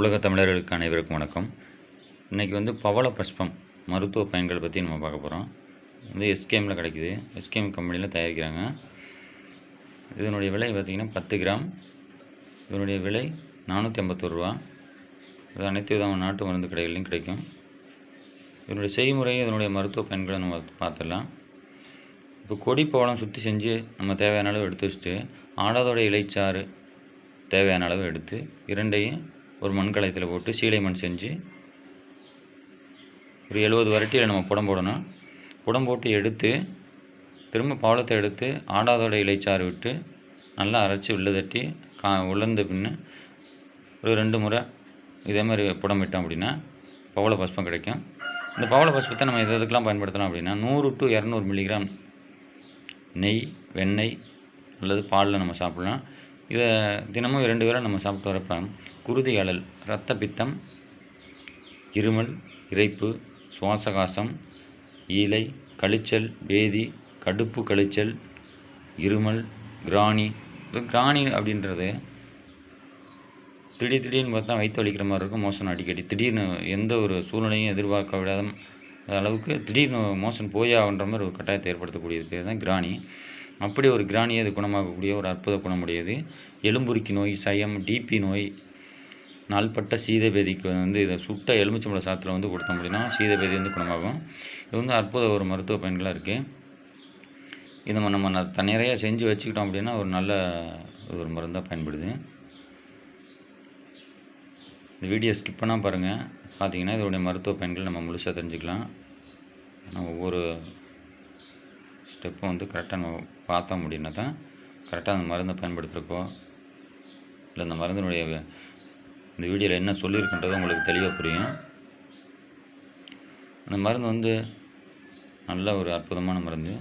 உலக தமிழர்களுக்கு அனைவருக்கும் வணக்கம். இன்றைக்கி வந்து பவள பஷ்பம் மருத்துவ பயன்கள் பற்றி நம்ம பார்க்க போகிறோம் வந்து எஸ்கேமில் கிடைக்குது. எஸ்கேம் கம்பெனியில் தயாரிக்கிறாங்க. இதனுடைய விலை பார்த்திங்கன்னா பத்து கிராம். இதனுடைய விலை நானூற்றி ஐம்பத்தொரு ரூபா. இது அனைத்து விதமான நாட்டு மருந்து கடைகள்லையும் கிடைக்கும். இதனுடைய செய்முறை இதனுடைய மருத்துவ பயன்களை நம்ம பார்த்துடலாம். இப்போ கொடி பவளம் சுற்றி செஞ்சு நம்ம தேவையான அளவு எடுத்து வச்சுட்டு ஆடாதோடைய இலைச்சாறு தேவையான அளவு எடுத்து இரண்டையும் ஒரு மண்கலத்தில் போட்டு சீலை மண் செஞ்சு ஒரு எழுபது வரட்டியில் நம்ம புடம் போடணும். புடம் போட்டு எடுத்து திரும்ப பவளத்தை எடுத்து ஆடாதோட இலைச்சாறு விட்டு நல்லா அரைச்சி உள்ள தட்டி கா உலர்ந்த பின்னு ஒரு ரெண்டு முறை இதே மாதிரி புடம் விட்டோம் அப்படின்னா பவள பஸ்பம் கிடைக்கும். இந்த பவள பஸ்பத்தை நம்ம எது எதுக்கெல்லாம் பயன்படுத்தலாம் அப்படின்னா நூறு டு இரநூறு மில்லிகிராம் நெய் வெண்ணெய் அல்லது பாலில் நம்ம சாப்பிட்லாம். இதை தினமும் இரண்டு வேளை நம்ம சாப்பிட்டு வரப்போ குருதி அழல் இரத்த பித்தம் இருமல் இறைப்பு சுவாசகாசம் ஈலை கழிச்சல் பேதி கடுப்பு கழிச்சல் இருமல் கிராணி. இது கிராணி அப்படின்றது திடீர் திடீர்னு பார்த்தா வயிற்று வலிக்கிற மாதிரி இருக்கும் மோசன் அடிக்கடி. திடீர்னு எந்த ஒரு சூழ்நிலையும் எதிர்பார்க்க விடாத அளவுக்கு திடீர்னு மோசன் போயாகன்ற மாதிரி ஒரு கட்டாயத்தை ஏற்படுத்தக்கூடியது பேர் தான் கிராணி. அப்படி ஒரு கிராணியை அது குணமாகக்கூடிய ஒரு அற்புத குணமுடையது. எலும்புருக்கி நோய் சயம் டிபி நோய் நாள்பட்ட சீதபேதிக்கு வந்து இதை சுட்ட எலுமிச்சம்பழ சாத்தில் வந்து கொடுத்தோம் அப்படின்னா சீதபேதி வந்து குணமாகும். இது வந்து அற்புத ஒரு மருத்துவ பயன்களாக இருக்குது இதை நம்ம நம்ம நிறையா செஞ்சு வச்சுக்கிட்டோம் அப்படின்னா ஒரு நல்ல ஒரு மருந்தாக பயன்படுது. இந்த வீடியோ ஸ்கிப் பண்ணால் பாருங்கள் பார்த்தீங்கன்னா இதோடைய மருத்துவ பயன்கள் நம்ம முழுசாக தெரிஞ்சுக்கலாம். ஆனால் ஒவ்வொரு ஸ்டெப்பை வந்து கரெக்டாக நம்ம பார்த்தோம் அப்படின்னா தான் கரெக்டாக அந்த மருந்தை பயன்படுத்துகிறப்போ இல்லை அந்த மருந்தினுடைய இந்த வீடியோவில் என்ன சொல்லியிருக்குன்றது உங்களுக்கு தெளிவாக புரியும். அந்த மருந்து வந்து நல்ல ஒரு அற்புதமான மருந்து.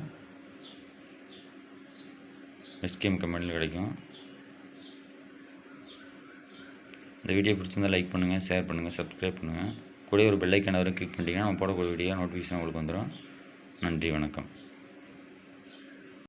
எஸ்கேம் கம்பெனியில் கிடைக்கும். இந்த வீடியோ பிடிச்சிருந்தால் லைக் பண்ணுங்கள் ஷேர் பண்ணுங்கள் சப்ஸ்கிரைப் பண்ணுங்கள் கூட ஒரு பெல்லைக்கான வரும் கிளிக் பண்ணிட்டீங்கன்னா நம்ம போடக்கூடிய வீடியோ நோட்டிஃபிகேஷன் உங்களுக்கு வந்துடும். நன்றி வணக்கம்.